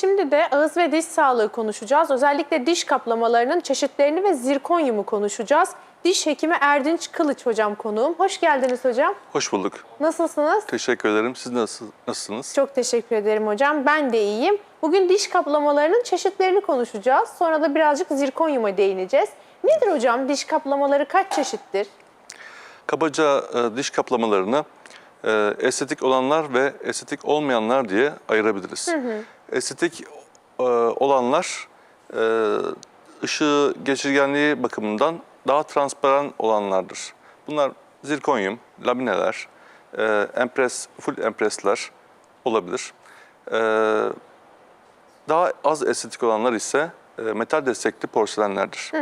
Şimdi de ağız ve diş sağlığı konuşacağız. Özellikle diş kaplamalarının çeşitlerini ve zirkonyumu konuşacağız. Diş hekimi Erdinç Kılıç hocam konuğum. Hoş geldiniz hocam. Hoş bulduk. Nasılsınız? Teşekkür ederim. Siz nasıl, nasılsınız? Çok teşekkür ederim hocam. Ben de iyiyim. Bugün diş kaplamalarının çeşitlerini konuşacağız. Sonra da birazcık zirkonyuma değineceğiz. Nedir hocam? Diş kaplamaları kaç çeşittir? Kabaca e, diş kaplamalarını e, estetik olanlar ve estetik olmayanlar diye ayırabiliriz. Estetik e, olanlar e, ışığı geçirgenliği bakımından daha transparan olanlardır. Bunlar zirkonyum, lamineler, e, empres, full empresler olabilir. E, daha az estetik olanlar ise e, metal destekli porselenlerdir.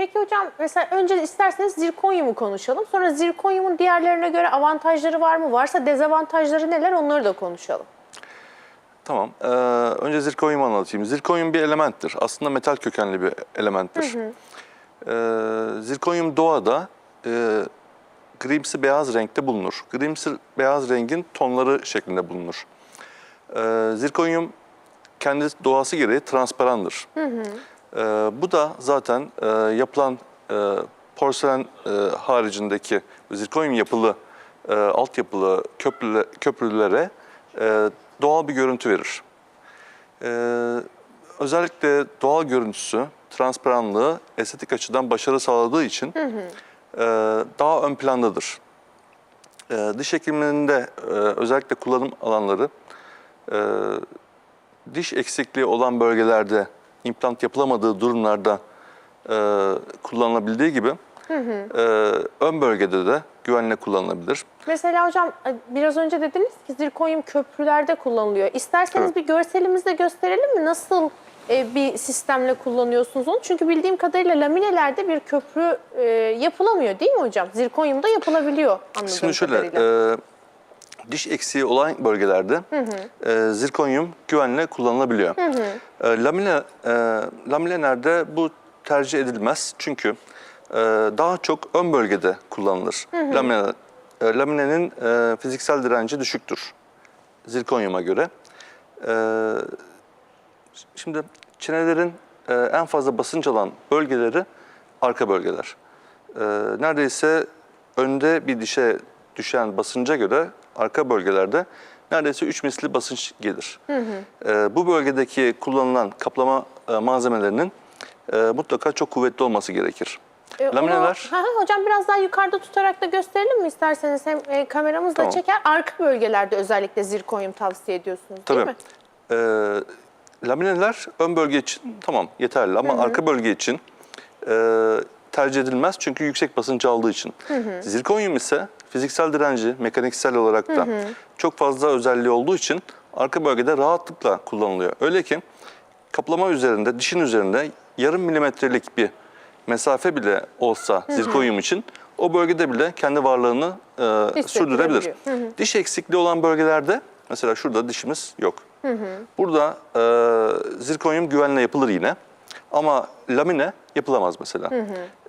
Peki hocam mesela önce isterseniz zirkonyumu konuşalım. Sonra zirkonyumun diğerlerine göre avantajları var mı? Varsa dezavantajları neler onları da konuşalım. Tamam. Ee, önce zirkonyumu anlatayım. Zirkonyum bir elementtir. Aslında metal kökenli bir elementtir. Ee, zirkonyum doğada e, grimsi beyaz renkte bulunur. Grimsi beyaz rengin tonları şeklinde bulunur. Ee, zirkonyum kendi doğası gereği transparandır. Ee, bu da zaten e, yapılan e, porselen e, haricindeki zirkonyum yapılı e, altyapılı köprüle, köprülere e, doğal bir görüntü verir. Ee, özellikle doğal görüntüsü, transparanlığı estetik açıdan başarı sağladığı için e, daha ön plandadır. E, diş hekimliğinde e, özellikle kullanım alanları e, diş eksikliği olan bölgelerde implant yapılamadığı durumlarda e, kullanılabildiği gibi e, ön bölgede de güvenle kullanılabilir. Mesela hocam e, biraz önce dediniz ki zirkonyum köprülerde kullanılıyor. İsterseniz Evet. bir görselimizde gösterelim mi? Nasıl e, bir sistemle kullanıyorsunuz onu? Çünkü bildiğim kadarıyla laminelerde bir köprü e, yapılamıyor değil mi hocam? Zirkonyumda yapılabiliyor anladığım Şimdi şöyle, kadarıyla. e, diş eksiği olan bölgelerde e, zirkonyum güvenle kullanılabiliyor. E, lamine, e, laminelerde bu tercih edilmez çünkü e, daha çok ön bölgede kullanılır. Lamine, e, laminenin e, fiziksel direnci düşüktür zirkonyuma göre. E, şimdi çenelerin e, en fazla basınç alan bölgeleri arka bölgeler. E, neredeyse önde bir dişe düşen basınca göre arka bölgelerde neredeyse 3 misli basınç gelir. E, bu bölgedeki kullanılan kaplama e, malzemelerinin e, mutlaka çok kuvvetli olması gerekir. E, onu- lamineler- Hı hı, hocam biraz daha yukarıda tutarak da gösterelim mi isterseniz? Hem e, kameramız da Tamam. çeker. Arka bölgelerde özellikle zirkonyum tavsiye ediyorsunuz değil Tabii. mi? Ee, lamineler ön bölge için tamam yeterli ama arka bölge için e, tercih edilmez çünkü yüksek basınç aldığı için. Zirkonyum ise fiziksel direnci mekaniksel olarak da çok fazla özelliği olduğu için arka bölgede rahatlıkla kullanılıyor. Öyle ki kaplama üzerinde, dişin üzerinde yarım milimetrelik bir mesafe bile olsa zirkonyum için o bölgede bile kendi varlığını e, sürdürebilir. Hissettirebiliyor. Diş eksikliği olan bölgelerde mesela şurada dişimiz yok. Burada e, zirkonyum güvenle yapılır yine. Ama lamine yapılamaz mesela.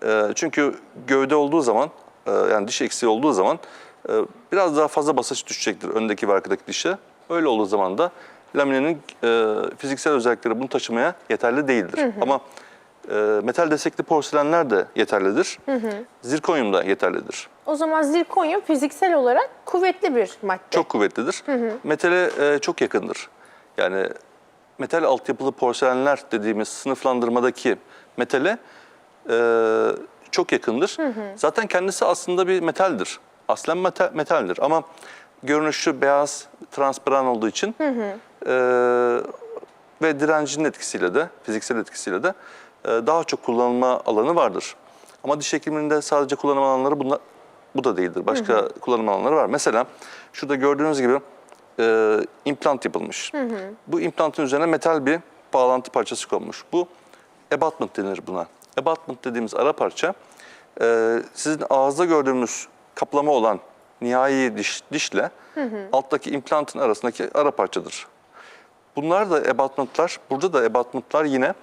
E, çünkü gövde olduğu zaman, yani diş eksiği olduğu zaman e, biraz daha fazla basınç düşecektir öndeki ve arkadaki dişe. Öyle olduğu zaman da laminenin e, fiziksel özellikleri bunu taşımaya yeterli değildir. Ama e, metal destekli porselenler de yeterlidir. Zirkonyum da yeterlidir. O zaman zirkonyum fiziksel olarak kuvvetli bir madde. Çok kuvvetlidir. Metale e, çok yakındır. Yani metal altyapılı porselenler dediğimiz sınıflandırmadaki metale e, çok yakındır. Zaten kendisi aslında bir metaldir. Aslen metal, metaldir ama görünüşü beyaz, transparan olduğu için e, ve direncinin etkisiyle de, fiziksel etkisiyle de e, daha çok kullanılma alanı vardır. Ama diş hekimliğinde sadece kullanım alanları bunlar, bu da değildir. Başka kullanım alanları var. Mesela şurada gördüğünüz gibi e, implant yapılmış. Bu implantın üzerine metal bir bağlantı parçası konmuş. Bu abutment denir buna. Abutment dediğimiz ara parça e, sizin ağızda gördüğümüz kaplama olan nihai diş, dişle alttaki implantın arasındaki ara parçadır. Bunlar da abutmentlar, burada da abutmentlar yine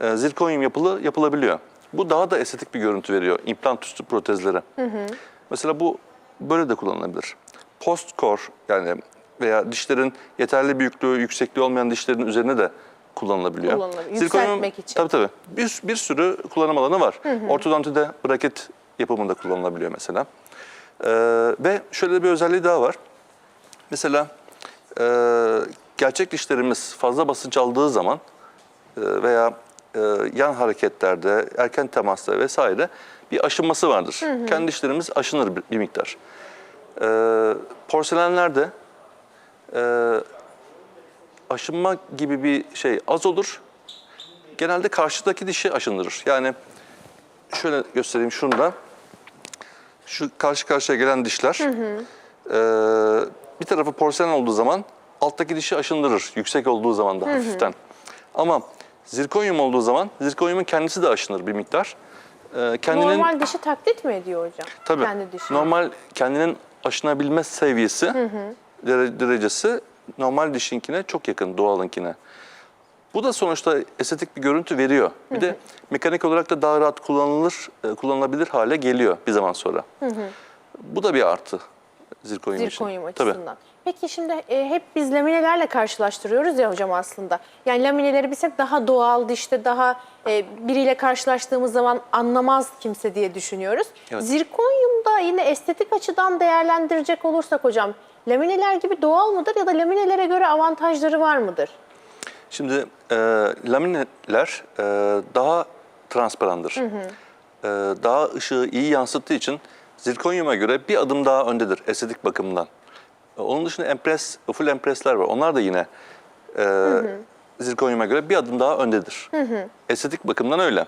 e, zirkonyum yapılı yapılabiliyor. Bu daha da estetik bir görüntü veriyor implant üstü protezlere. Mesela bu böyle de kullanılabilir. Post core yani veya dişlerin yeterli büyüklüğü, yüksekliği olmayan dişlerin üzerine de kullanılabiliyor. Kullanılabiliyor, yükseltmek için. Tabii tabii. Bir, bir sürü kullanım alanı var. Ortodontide braket yapımında kullanılabiliyor mesela. Ee, ve şöyle bir özelliği daha var. Mesela e, gerçek dişlerimiz fazla basınç aldığı zaman e, veya e, yan hareketlerde, erken temasta vesaire bir aşınması vardır. Kendi dişlerimiz aşınır bir, bir miktar. E, porselenlerde e, aşınma gibi bir şey az olur. Genelde karşıdaki dişi aşındırır. Yani şöyle göstereyim şunu da. Şu karşı karşıya gelen dişler e, bir tarafı porselen olduğu zaman alttaki dişi aşındırır. Yüksek olduğu zaman da hafiften. Ama zirkonyum olduğu zaman zirkonyumun kendisi de aşınır bir miktar. E, kendinin Normal dişi taklit mi ediyor hocam? Tabii. Kendi dişini. Normal kendinin aşınabilme seviyesi, dere- derecesi normal dişinkine çok yakın doğalınkine. Bu da sonuçta estetik bir görüntü veriyor. Bir de mekanik olarak da daha rahat kullanılır, e, kullanılabilir hale geliyor bir zaman sonra. Bu da bir artı zirkonyum, için. Zirkonyum Tabii. açısından. Peki şimdi e, hep biz laminelerle karşılaştırıyoruz ya hocam aslında. Yani lamineleri biz hep daha doğal dişte daha e, biriyle karşılaştığımız zaman anlamaz kimse diye düşünüyoruz. Evet. Zirkonyumda yine estetik açıdan değerlendirecek olursak hocam lamineler gibi doğal mıdır ya da laminelere göre avantajları var mıdır? Şimdi e, lamineler e, daha transparandır. E, daha ışığı iyi yansıttığı için zirkonyuma göre bir adım daha öndedir estetik bakımından. E, onun dışında empres, full empresler var. Onlar da yine e, zirkonyuma göre bir adım daha öndedir. Estetik bakımdan öyle.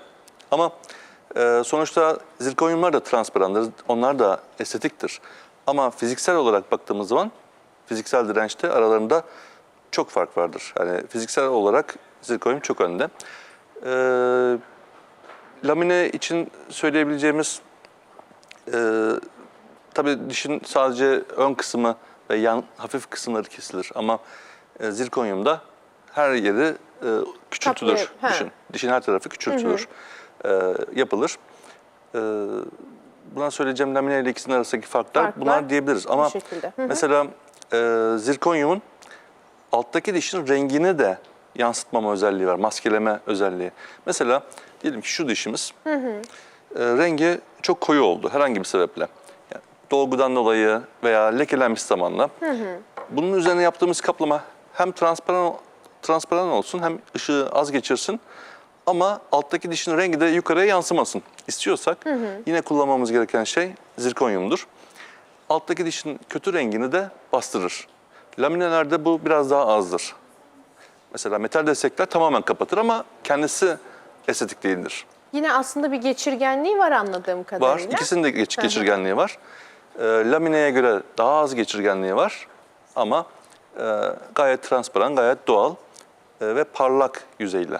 Ama e, sonuçta zirkonyumlar da transparandır. Onlar da estetiktir. Ama fiziksel olarak baktığımız zaman fiziksel dirençte aralarında çok fark vardır. Yani fiziksel olarak zirkonyum çok önde. Ee, lamine için söyleyebileceğimiz e, tabii dişin sadece ön kısmı ve yan hafif kısımları kesilir ama e, zirkonyumda her yeri e, küçültülür. He. Düşün. Dişin her tarafı küçültülür, e, yapılır. E, buna söyleyeceğim lamine ile ikisinin arasındaki farklar, Farklar bunlar diyebiliriz. Ama şekilde. Hı hı. mesela e, zirkonyumun alttaki dişin rengini de yansıtmama özelliği var, maskeleme özelliği. Mesela diyelim ki şu dişimiz e, rengi çok koyu oldu herhangi bir sebeple. Yani dolgudan dolayı veya lekelenmiş zamanla. Bunun üzerine yaptığımız kaplama hem transparan transparan olsun hem ışığı az geçirsin ama alttaki dişin rengi de yukarıya yansımasın. İstiyorsak yine kullanmamız gereken şey zirkonyumdur. Alttaki dişin kötü rengini de bastırır. Laminelerde bu biraz daha azdır. Mesela metal destekler tamamen kapatır ama kendisi estetik değildir. Yine aslında bir geçirgenliği var anladığım Var. kadarıyla. İkisinin de geç- geçirgenliği var. Ee, lamineye göre daha az geçirgenliği var ama e, gayet transparan, gayet doğal e, ve parlak yüzeyle.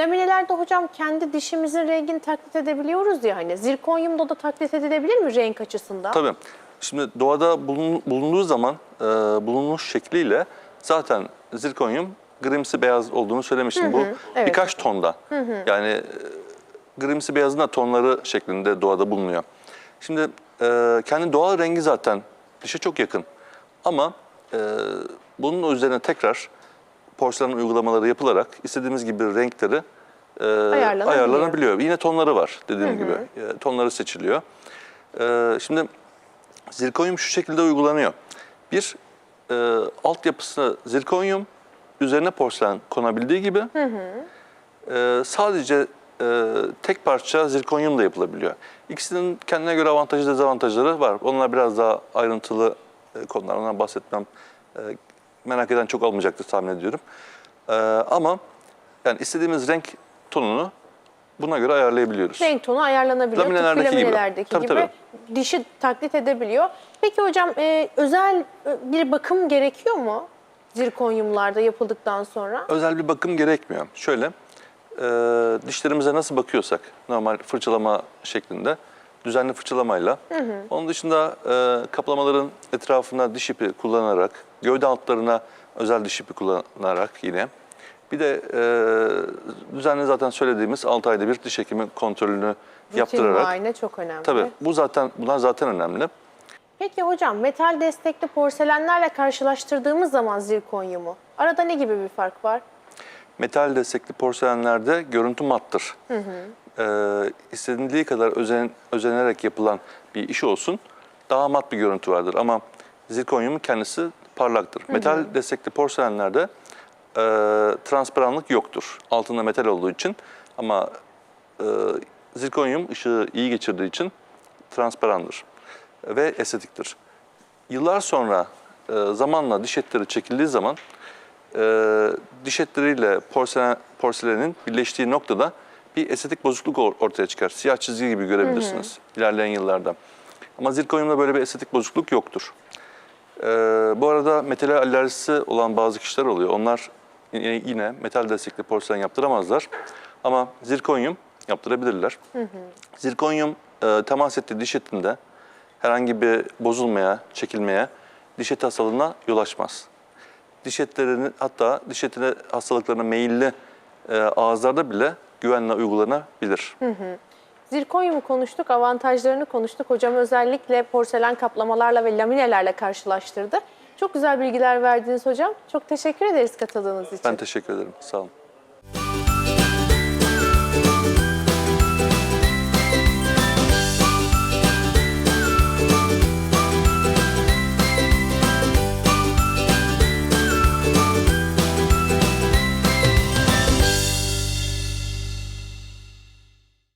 Laminelerde hocam kendi dişimizin rengini taklit edebiliyoruz ya hani. Zirkonyumda da taklit edilebilir mi renk açısından? Tabii. Şimdi doğada bulun- bulunduğu zaman e, bulunmuş şekliyle zaten zirkonyum grimsi beyaz olduğunu söylemiştim. Bu evet. birkaç tonda. Yani e, grimsi beyazın da tonları şeklinde doğada bulunuyor. Şimdi e, kendi doğal rengi zaten dişe çok yakın. Ama e, bunun üzerine tekrar porselen uygulamaları yapılarak istediğimiz gibi renkleri e, Ayarlanabiliyor. ayarlanabiliyor. Yine tonları var dediğim gibi. E, tonları seçiliyor. E, şimdi zirkonyum şu şekilde uygulanıyor. Bir e, altyapısı zirkonyum, üzerine porselen konabildiği gibi e, sadece e, tek parça zirkonyum da yapılabiliyor. İkisinin kendine göre avantajı dezavantajları var. Onlar biraz daha ayrıntılı e, konular. Ondan bahsetmem e, merak eden çok olmayacaktır tahmin ediyorum. E, ama yani istediğimiz renk tonunu buna göre ayarlayabiliyoruz. Renk tonu ayarlanabiliyor. Tıpkı Laminelerdeki gibi. laminelerdeki Tabii, gibi. Dişi taklit edebiliyor. Peki hocam e, özel e, bir bakım gerekiyor mu? Zirkonyumlarda yapıldıktan sonra. Özel bir bakım gerekmiyor. Şöyle, e, dişlerimize nasıl bakıyorsak normal fırçalama şeklinde düzenli fırçalamayla. Onun dışında e, kaplamaların etrafına diş ipi kullanarak, gövde altlarına özel diş ipi kullanarak yine. Bir de e, düzenli zaten söylediğimiz 6 ayda bir diş hekimi kontrolünü Rutin yaptırarak. muayene çok önemli. Tabii bu zaten bunlar zaten önemli. Peki hocam metal destekli porselenlerle karşılaştırdığımız zaman zirkonyumu arada ne gibi bir fark var? Metal destekli porselenlerde görüntü mattır. Ee, istenildiği kadar özen, özenerek yapılan bir iş olsun daha mat bir görüntü vardır. Ama zirkonyumun kendisi parlaktır. Metal destekli porselenlerde e, transparanlık yoktur. Altında metal olduğu için ama e, zirkonyum ışığı iyi geçirdiği için transparandır ve estetiktir. Yıllar sonra e, zamanla diş etleri çekildiği zaman e, diş etleriyle porselen, porselenin birleştiği noktada bir estetik bozukluk or- ortaya çıkar. Siyah çizgi gibi görebilirsiniz ilerleyen yıllarda. Ama zirkonyumda böyle bir estetik bozukluk yoktur. E, bu arada metal alerjisi olan bazı kişiler oluyor. Onlar yine, yine metal destekli porselen yaptıramazlar. Ama zirkonyum yaptırabilirler. Zirkonyum e, temas ettiği diş etinde herhangi bir bozulmaya, çekilmeye, diş eti hastalığına yol açmaz. Diş etlerinin hatta diş etine hastalıklarına meyilli e, ağızlarda bile güvenle uygulanabilir. Zirkonyumu konuştuk, avantajlarını konuştuk. Hocam özellikle porselen kaplamalarla ve laminelerle karşılaştırdı. Çok güzel bilgiler verdiniz hocam. Çok teşekkür ederiz katıldığınız için. Ben teşekkür ederim. Sağ olun.